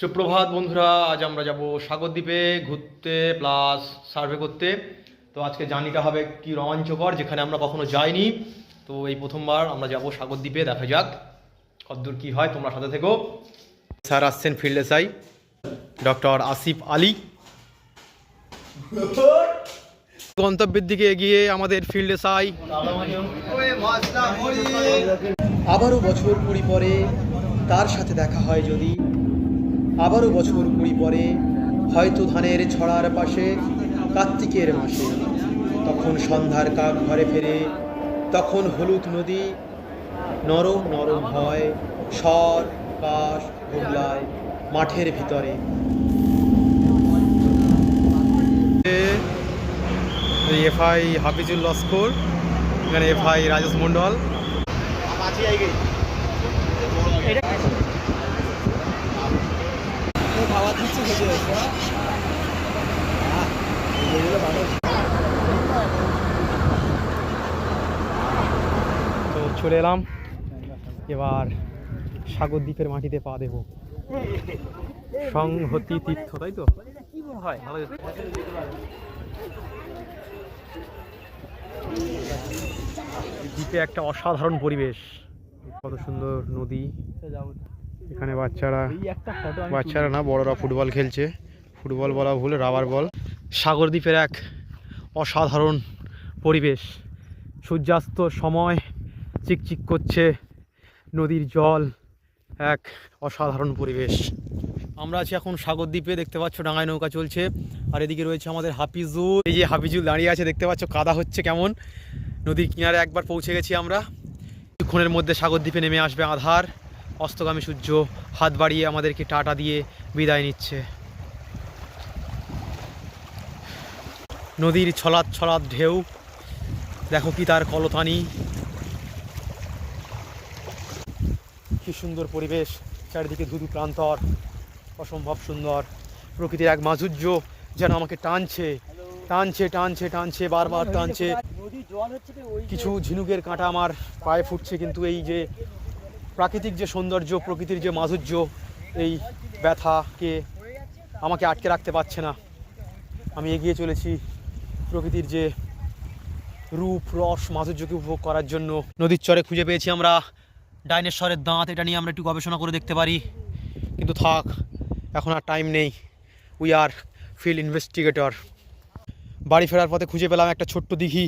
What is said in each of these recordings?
সুপ্রভাত বন্ধুরা, আজ আমরা যাব সাগরদ্বীপে ঘুরতে প্লাস সার্ভে করতে। তো আজকে জার্নিটা হবে কি রোমাঞ্চকর, যেখানে আমরা কখনো যাইনি। তো এই প্রথমবার আমরা যাব সাগরদ্বীপে দেখা যাক কতদূর কি হয়, তোমরা সাথে থেকো। স্যার আসছেন field SI doctor Asif Ali. গন্তব্যের দিকে এগিয়ে আমাদের ফিল্ড এসআই আবারও বছর কুড়ি পরে তার সাথে দেখা হয় যদি। আবারও বছর কুড়ি পরে হয়তো ধানের ছড়ার পাশে কার্তিকের মাসে। তখন সন্ধ্যার কাক ঘরে ফেরে তখন হলুদ নদী নরম নরম হয় স্বর কাশ হুগলায় মাঠের ভিতরে। এফআই হাফিজুল লস্কর এখানে এফআই রাজেশ মণ্ডল তো চলে এলাম। এবার সাগর দ্বীপের মাটিতে পা দেব। সংহতি তীর্থ, তাই তো? হয় দ্বীপে একটা অসাধারণ পরিবেশ। কত সুন্দর নদী। এখানে বাচ্চারা বাচ্চারা না বড়রা ফুটবল খেলছে। ফুটবল বলা ভুল রাবার বল। সাগরদ্বীপের এক অসাধারণ পরিবেশ। সূর্যাস্ত সময় চিকচিক করছে নদীর জল এক অসাধারণ পরিবেশ। আমরা আছি এখন সাগরদ্বীপে দেখতে পাচ্ছ ডাঙায় নৌকা চলছে। আর এদিকে রয়েছে আমাদের হাফিজুল। এই যে হাফিজুল দাঁড়িয়ে আছে দেখতে পাচ্ছ কাদা হচ্ছে কেমন। নদীর কিনারে একবার পৌঁছে গেছি আমরা। কিছুক্ষণের মধ্যে সাগরদ্বীপে নেমে আসবে আধার। অস্তগামী সূর্য হাত বাড়িয়ে আমাদেরকে টাটা দিয়ে বিদায় নিচ্ছে। নদীর ছলাৎ ছলাৎ ঢেউ দেখো কি তার কলতানি। কি সুন্দর পরিবেশ চারিদিকে ধুধু প্রান্তর অসম্ভব সুন্দর। প্রকৃতির এক মাধুর্য যেন আমাকে টানছে টানছে টানছে টানছে বারবার টানছে। কিছু ঝিনুকের কাঁটা আমার পায়ে ফুটছে কিন্তু এই যে প্রাকৃতিক যে সৌন্দর্য, প্রকৃতির যে মাধুর্য, এই ব্যথাকে আমাকে আটকে রাখতে পারছে না। আমি এগিয়ে চলেছি প্রকৃতির যে রূপ, রস, মাধুর্যকে উপভোগ করার জন্য। নদীর চরে খুঁজে পেয়েছি আমরা। ডাইনোসরের দাঁত, এটা নিয়ে আমরা একটু গবেষণা করে দেখতে পারি। কিন্তু থাক, এখন আর টাইম নেই। উই আর ফিল্ড ইনভেস্টিগেটর বাড়ি ফেরার পথে খুঁজে পেলাম একটা ছোট্ট দিঘি।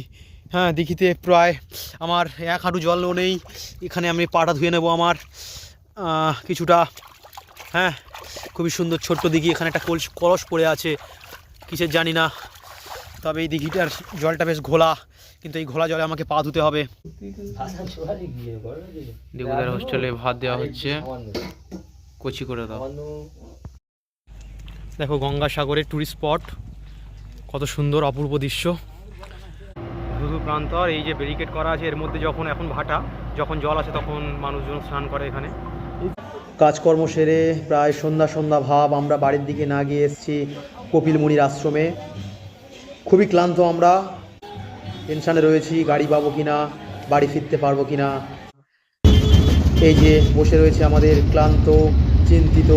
হ্যাঁ দিঘিতে প্রায় আমার এক হাঁটু জলও নেই। এখানে আমি পাটা ধুয়ে নেব আমার। কিছুটা হ্যাঁ খুবই সুন্দর ছোট্ট দিঘি। এখানে একটা কলস কলস পড়ে আছে কিসের জানি না। তবে এই দিঘিটার জলটা বেশ ঘোলা কিন্তু এই ঘোলা জলে আমাকে পা ধুতে হবে। দেবুদার হোস্টেলে ভাত দেওয়া হচ্ছে। কচি করে দাও। দেখো গঙ্গাসাগরের টুরিস্ট স্পট কত সুন্দর অপূর্ব দৃশ্য। ধুধু প্রান্তর এই যে ব্যারিকেড করা আছে, এর মধ্যে যখন এখন ভাটা, যখন জল আছে তখন মানুষজন স্নান করে এখানে। কাজকর্ম সেরে প্রায় সন্ধ্যা সন্ধ্যা ভাব আমরা বাড়ির দিকে না গিয়ে এসেছি কপিল মুনির আশ্রমে। খুবই ক্লান্ত আমরা। টেনশানে রয়েছি, গাড়ি পাবো কিনা, বাড়ি ফিরতে পারব কিনা। এই যে বসে রয়েছে আমাদের ক্লান্ত, চিন্তিত,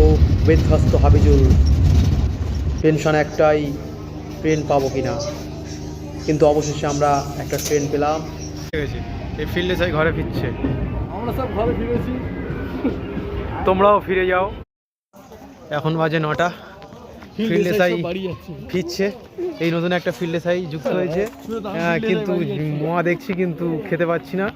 বিধ্বস্ত হাবিজুল। টেনশন একটাই, ট্রেন পাবো কিনা। কিন্তু অবশেষে আমরা একটা ট্রেন পেলাম। ঠিক আছে এই ফিল্ডে যাই ঘরে ফিরছে। আমরা সব ঘরে ফিরেছি। তোমরাও ফিরে যাও। এখন বাজে নটা। ফিল্ডে সাই ফিরছে। এই নতুন একটা ফিল্ডে সাই যুক্ত হয়েছে। হ্যাঁ, কিন্তু মোয়া দেখছি কিন্তু খেতে পাচ্ছি না।